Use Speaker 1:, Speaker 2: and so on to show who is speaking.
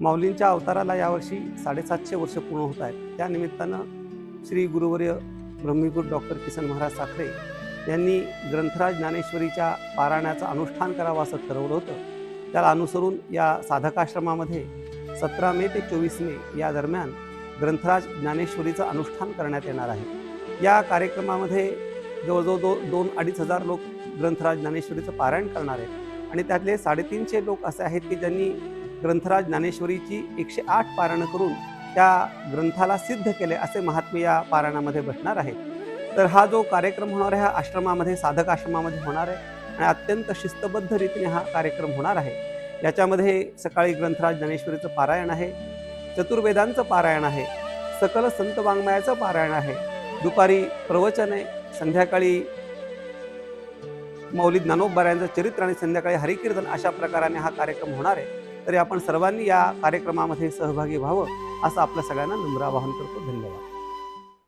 Speaker 1: माऊलींच्या अवताराला यावर्षी साडेसातशे वर्ष पूर्ण होत आहेत. त्या निमित्तानं श्री गुरुवर्य ब्रह्मीगुरु डॉक्टर किसन महाराज साखरे यांनी ग्रंथराज ज्ञानेश्वरीच्या पारायणाचं अनुष्ठान करावं असं ठरवलं होतं. त्याला अनुसरून या साधकाश्रमामध्ये सतरा मे ते चोवीस मे या दरम्यान ग्रंथराज ज्ञानेश्वरीचं अनुष्ठान करण्यात येणार आहे. या कार्यक्रमामध्ये जवळजवळ दो दोन अडीच हजार लोक ग्रंथराज ज्ञानेश्वरीचं पारायण करणार आहेत. आणि त्यातले साडेतीनशे लोक असे आहेत की ज्यांनी ग्रंथराज ज्ञानेश्वरीची एकशे आठ पारायणं करून त्या ग्रंथाला सिद्ध केले असे महात्मे या पारायणामध्ये बसणार आहे तर हा जो कार्यक्रम होणार आहे हा आश्रमामध्ये साधक आश्रमामध्ये होणार आहे आणि अत्यंत शिस्तबद्ध रीतीने हा कार्यक्रम होणार आहे. याच्यामध्ये सकाळी ग्रंथराज ज्ञानेश्वरीचं पारायण आहे चतुर्वेदांचं पारायण आहे सकल संत वाङ्मयाचं पारायण आहे दुपारी प्रवचन आहे संध्याकाळी मौली ज्ञानोबरायांचं चरित्र आणि संध्याकाळी हरिकीर्तन अशा प्रकाराने हा कार्यक्रम होणार आहे. तरी आपण सर्वांनी या कार्यक्रमामध्ये सहभागी व्हावं असं आपल्या सगळ्यांना नम्र आवाहन करतो. धन्यवाद.